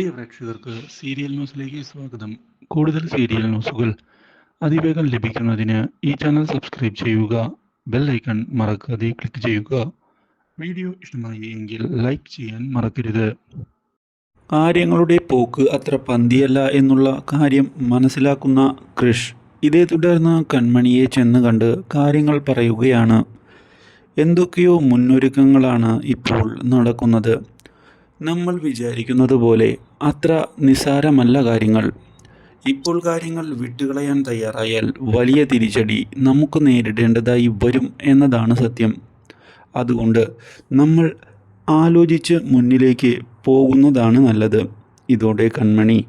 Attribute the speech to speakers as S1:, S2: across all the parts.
S1: പ്രിയ പ്രേക്ഷകർക്ക് സീരിയൽ ന്യൂസിലേക്ക് സ്വാഗതം. കൂടുതൽ സീരിയൽ ന്യൂസുകൾ അതിവേഗം ലഭിക്കുന്നതിന് ഈ ചാനൽ സബ്സ്ക്രൈബ് ചെയ്യുക ബെൽ ഐക്കൺ മറക്കാതെ ക്ലിക്ക് ചെയ്യുക. വീഡിയോ ഇഷ്ടമായി എങ്കിൽ ലൈക്ക് ചെയ്യാൻ മറക്കരുത്. കാര്യങ്ങളുടെ പോക്ക് അത്ര പന്തിയല്ല എന്നുള്ള കാര്യം മനസ്സിലാക്കുന്ന കൃഷ് ഇതേ തുടർന്ന് കൺമണിയെ ചെന്ന് കണ്ട് കാര്യങ്ങൾ പറയുകയാണ്. എന്തൊക്കെയോ മുന്നൊരുക്കങ്ങളാണ് ഇപ്പോൾ നടക്കുന്നത്. നമ്മൾ വിചാരിക്കുന്നത് പോലെ അത്ര നിസാരമല്ല കാര്യങ്ങൾ. ഇപ്പോൾ കാര്യങ്ങൾ വിട്ടുകളയാൻ തയ്യാറായാൽ വലിയ തിരിച്ചടി നമുക്ക് നേരിടേണ്ടതായി വരും എന്നതാണ് സത്യം. അതുകൊണ്ട് നമ്മൾ ആലോചിച്ച് മുന്നിലേക്ക് പോകുന്നതാണ് നല്ലത്. ഇതോടെ കൺമണി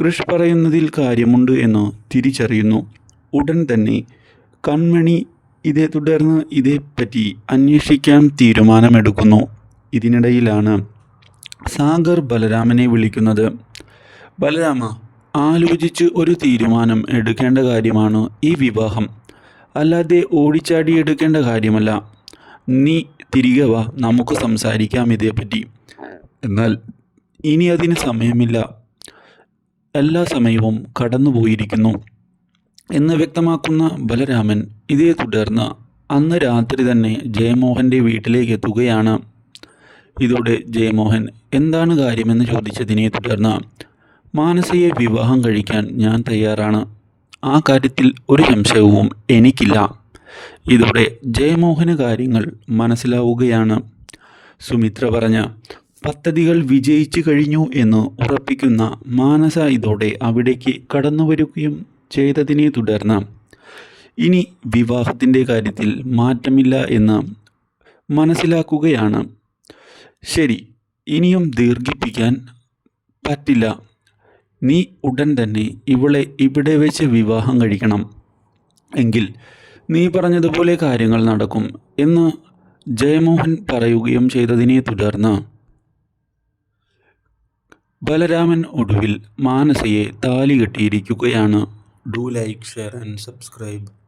S1: കൃഷ് പറയുന്നതിൽ കാര്യമുണ്ട് എന്ന് തിരിച്ചറിയുന്നു. ഉടൻ തന്നെ കൺമണി ഇതേ തുടർന്ന് ഇതേപ്പറ്റി അന്വേഷിക്കാൻ തീരുമാനമെടുക്കുന്നു. ഇതിനിടയിലാണ് സാഗർ ബലരാമനെ വിളിക്കുന്നത്. ബലരാമ ആലോചിച്ച് ഒരു തീരുമാനം എടുക്കേണ്ട കാര്യമാണ് ഈ വിവാഹം. അല്ലാതെ ഓടിച്ചാടി എടുക്കേണ്ട കാര്യമല്ല. നീ തിരികെ വാ നമുക്ക് സംസാരിക്കാം ഇതേപ്പറ്റി. എന്നാൽ ഇനി അതിന് സമയമില്ല. എല്ലാ സമയവും കടന്നുപോയിരിക്കുന്നു. എന്ന് വ്യക്തമാക്കുന്ന ബലരാമൻ ഇതേ തുടർന്ന് അന്ന് രാത്രി തന്നെ ജയമോഹന്റെ വീട്ടിലേക്ക് എത്തുകയാണ്. ഇതോടെ ജയമോഹൻ എന്താണ് കാര്യമെന്ന് ചോദിച്ചതിനെ തുടർന്ന് മാനസയെ വിവാഹം കഴിക്കാൻ ഞാൻ തയ്യാറാണ്. ആ കാര്യത്തിൽ ഒരു സംശയവും എനിക്കില്ല. ഇതോടെ ജയമോഹന കാര്യങ്ങൾ മനസ്സിലാവുകയാണ്. സുമിത്ര പറഞ്ഞ പദ്ധതികൾ വിജയിച്ചു കഴിഞ്ഞു എന്ന് ഉറപ്പിക്കുന്ന മാനസ ഇതോടെ അവിടേക്ക് കടന്നു വരികയും ചെയ്തതിനെ തുടർന്ന് ഇനി വിവാഹത്തിന്റെ കാര്യത്തിൽ മാറ്റമില്ല എന്ന് മനസ്സിലാക്കുകയാണ്. ശരി ഇനിയും ദീർഘിപ്പിക്കാൻ പറ്റില്ല. നീ ഉടൻ തന്നെ ഇവളെ ഇവിടെ വെച്ച് വിവാഹം കഴിക്കണം. എങ്കിൽ നീ പറഞ്ഞതുപോലെ കാര്യങ്ങൾ നടക്കും എന്ന് ജയമോഹൻ പറയുകയും ചെയ്തതിനെ തുടർന്ന് ബലരാമൻ ഒടുവിൽ മാനസയെ താലി കെട്ടിയിരിക്കുകയാണ്. Do like share and subscribe